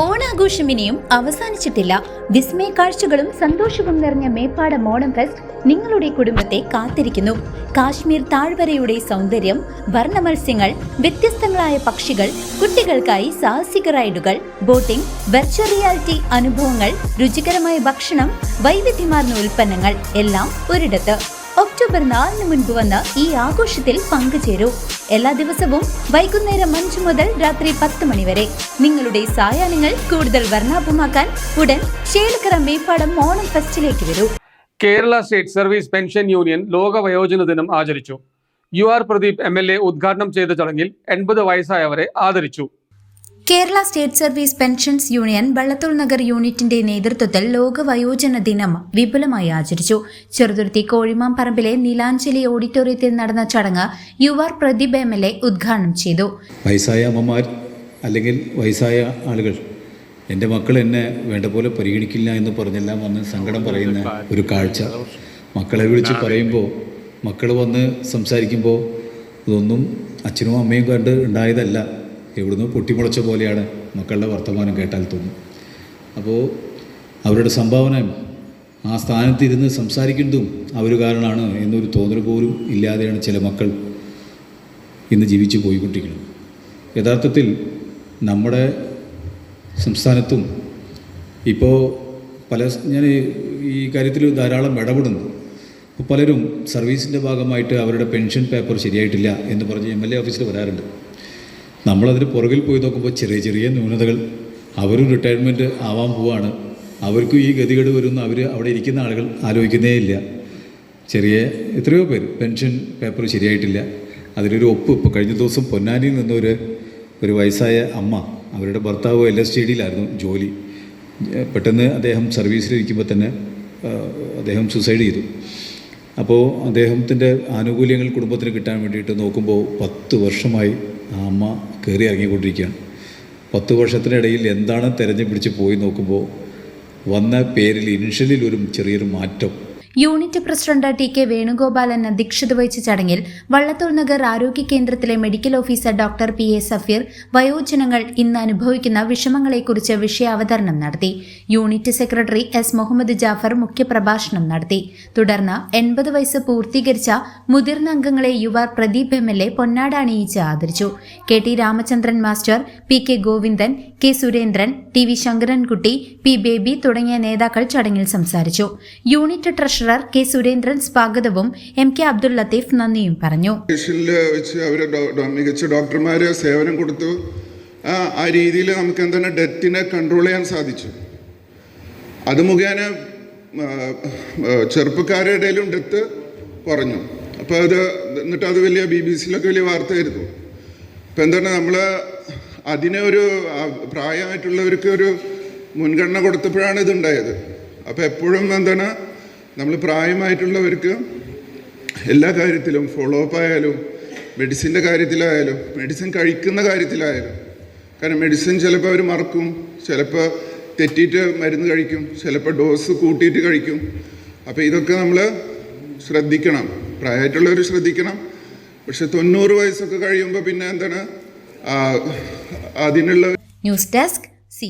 ഓണാഘോഷം ഇനിയും അവസാനിച്ചിട്ടില്ല. വിസ്മയ കാഴ്ചകളും സന്തോഷവും നിറഞ്ഞ മേപ്പാടം ഓണം ഫെസ്റ്റ് നിങ്ങളുടെ കുടുംബത്തെ കാത്തിരിക്കുന്നു. കാശ്മീർ താഴ്വരയുടെ സൗന്ദര്യം വർണമത്സ്യങ്ങൾ വ്യത്യസ്തങ്ങളായ പക്ഷികൾ കുട്ടികൾക്കായി സാഹസിക റൈഡുകൾ ബോട്ടിംഗ് വെർച്വൽ റിയാലിറ്റി അനുഭവങ്ങൾ രുചികരമായ ഭക്ഷണം വൈവിധ്യമാർന്ന ഉൽപ്പന്നങ്ങൾ എല്ലാം ഒരിടത്ത്. ഒക്ടോബർ നാലിന് മുൻപ് വന്ന് ഈ ആഘോഷത്തിൽ പങ്കുചേരൂ. എല്ലാ ദിവസവും വൈകുന്നേരം അഞ്ചു മുതൽ രാത്രി പത്ത് മണിവരെ നിങ്ങളുടെ സായാഹ്നങ്ങൾ കൂടുതൽ വർണാഭമാക്കാൻ ഉടൻ ശേലക്കര മേപ്പാടം ഓണം ഫെസ്റ്റിലേക്ക് വരൂ. Kerala state service pension union ലോക വയോജന ദിനം ആചരിച്ചു. U R Pradeep M L A ഉദ്ഘാടനം ചെയ്ത ചടങ്ങിൽ എൺപത് വയസ്സായവരെ ആദരിച്ചു. Kerala state service pensions union Vallathol Nagar യൂണിറ്റിന്റെ നേതൃത്വത്തിൽ ലോക വയോജന ദിനം വിപുലമായി ആചരിച്ചു. ചെറുതുരുത്തി കോഴിമാം പറമ്പിലെ ഓഡിറ്റോറിയത്തിൽ നടന്ന ചടങ്ങ് U R Pradeep M L A ഉദ്ഘാടനം ചെയ്തു. വയസ്സായ അമ്മമാർ അല്ലെങ്കിൽ വയസ്സായ ആളുകൾ എന്റെ മക്കൾ എന്നെ വേണ്ട പോലെ പരിഗണിക്കില്ല എന്ന് പറഞ്ഞെല്ലാം വന്ന് സങ്കടം പറയുന്ന ഒരു കാഴ്ച. മക്കളെ വിളിച്ച് പറയുമ്പോൾ മക്കൾ വന്ന് സംസാരിക്കുമ്പോൾ ഇതൊന്നും അച്ഛനും അമ്മയും കണ്ട് ഉണ്ടായതല്ല. എവിടുന്ന് പൊട്ടിമുളച്ച പോലെയാണ് മക്കളുടെ വർത്തമാനം കേട്ടാൽ തോന്നും. അപ്പോൾ അവരുടെ സംഭാവന ആ സ്ഥാനത്തിരുന്ന് സംസാരിക്കുന്നതും അവർ കാരണമാണ് എന്നൊരു തോന്നൽ പോലും ഇല്ലാതെയാണ് ചില മക്കൾ ഇന്ന് ജീവിച്ചു പോയിക്കൊണ്ടിരിക്കുന്നത്. യഥാർത്ഥത്തിൽ നമ്മുടെ സംസ്ഥാനത്തും ഇപ്പോൾ പല ഞാൻ ഈ കാര്യത്തിൽ ധാരാളം ഇടപെടുന്നു പലരും സർവീസിന്റെ ഭാഗമായിട്ട് അവരുടെ പെൻഷൻ പേപ്പർ ശരിയായിട്ടില്ല എന്ന് പറഞ്ഞ് എം എൽ എ ഓഫീസിൽ വരാറുണ്ട്. നമ്മളതിന് പുറകിൽ പോയി നോക്കുമ്പോൾ ചെറിയ ചെറിയ ന്യൂനതകൾ. അവരും റിട്ടയർമെന്റ് ആവാൻ പോവാണ്. അവർക്കും ഈ ഗതികേട് വരുന്ന അവർ അവിടെ ഇരിക്കുന്ന ആളുകൾ ആലോചിക്കുന്നേ ഇല്ല. ചെറിയ എത്രയോ പേര്. പെൻഷൻ പേപ്പർ ശരിയായിട്ടില്ല. അതിലൊരു ഒപ്പ് ഇപ്പോൾ കഴിഞ്ഞ ദിവസം പൊന്നാനിയിൽ നിന്നൊരു ഒരു വയസ്സായ അമ്മ അവരുടെ ഭർത്താവ് എൽ എസ് ടി ഡിയിലായിരുന്നു ജോലി. പെട്ടെന്ന് അദ്ദേഹം സർവീസിലിരിക്കുമ്പോൾ തന്നെ അദ്ദേഹം സൂസൈഡ് ചെയ്തു. അപ്പോൾ അദ്ദേഹത്തിന്റെ ആനുകൂല്യങ്ങൾ കുടുംബത്തിന് കിട്ടാൻ വേണ്ടിയിട്ട് നോക്കുമ്പോൾ പത്ത് വർഷമായി അമ്മ കയറി ഇറങ്ങിക്കൊണ്ടിരിക്കുകയാണ്. പത്ത് വർഷത്തിനിടയിൽ എന്താണ് തിരഞ്ഞു പിടിച്ച് പോയി നോക്കുമ്പോൾ വന്ന പേരിൽ ഇനിഷ്യലിൽ ഒരു ചെറിയൊരു മാറ്റം. Unit president T K Venugopalan അധ്യക്ഷത വഹിച്ച ചടങ്ങിൽ വള്ളത്തോൾ നഗർ ആരോഗ്യ കേന്ദ്രത്തിലെ medical officer doctor P A Safeer വയോജനങ്ങൾ ഇന്ന് അനുഭവിക്കുന്ന വിഷമങ്ങളെക്കുറിച്ച് വിഷയാവതരണം നടത്തി. Unit secretary S Muhammad Jafar മുഖ്യപ്രഭാഷണം നടത്തി. തുടർന്ന് എൺപത് വയസ്സ് പൂർത്തീകരിച്ച മുതിർന്ന അംഗങ്ങളെ യുവ പ്രദീപ് എം എൽ എ പൊന്നാട അണിയിച്ച് ആദരിച്ചു. K T Ramachandran master P K Govindan K Surendran T V Sankarankutty P Baby തുടങ്ങിയ നേതാക്കൾ ചടങ്ങിൽ സംസാരിച്ചു. യൂണിറ്റ് ട്രഷറർ കെ സുരേന്ദ്രൻ സ്വാഗതവും എം കെ അബ്ദുൽ ലത്തീഫ് നന്ദിയും പറഞ്ഞു. വെച്ച് അവർ മികച്ച ഡോക്ടർമാർ സേവനം കൊടുത്തു. ആ രീതിയിൽ നമുക്ക് എന്താണ് ഡെത്തിനെ കൺട്രോൾ ചെയ്യാൻ സാധിച്ചു. അത് മുഖേന ചെറുപ്പക്കാരുടെ ഇടയിലും ഡെത്ത് കുറഞ്ഞു. അപ്പോൾ അത് എന്നിട്ട് അത് വലിയ ബി ബി സിയിലൊക്കെ വലിയ വാർത്തയായിരുന്നു. ഇപ്പം എന്താണ് നമ്മൾ അതിനെ ഒരു പ്രായമായിട്ടുള്ളവർക്ക് ഒരു മുൻഗണന കൊടുത്തപ്പോഴാണ് ഇതുണ്ടായത് അപ്പോൾ എപ്പോഴും എന്താണ് നമ്മൾ പ്രായമായിട്ടുള്ളവർക്ക് എല്ലാ കാര്യത്തിലും ഫോളോ അപ്പ് ആയാലും മെഡിസിന്റെ കാര്യത്തിലായാലും മെഡിസിൻ കഴിക്കുന്ന കാര്യത്തിലായാലും കാരണം മെഡിസിൻ ചിലപ്പോൾ അവർ മറക്കും ചിലപ്പോൾ തെറ്റിയിട്ട് മരുന്ന് കഴിക്കും ചിലപ്പോൾ ഡോസ് കൂട്ടിയിട്ട് കഴിക്കും. അപ്പോൾ ഇതൊക്കെ നമ്മൾ ശ്രദ്ധിക്കണം. പ്രായമായിട്ടുള്ളവർ ശ്രദ്ധിക്കണം. പക്ഷെ തൊണ്ണൂറ് വയസ്സൊക്കെ കഴിയുമ്പോൾ പിന്നെ എന്താണ് അതിനുള്ള ന്യൂസ് ഡെസ്ക് സി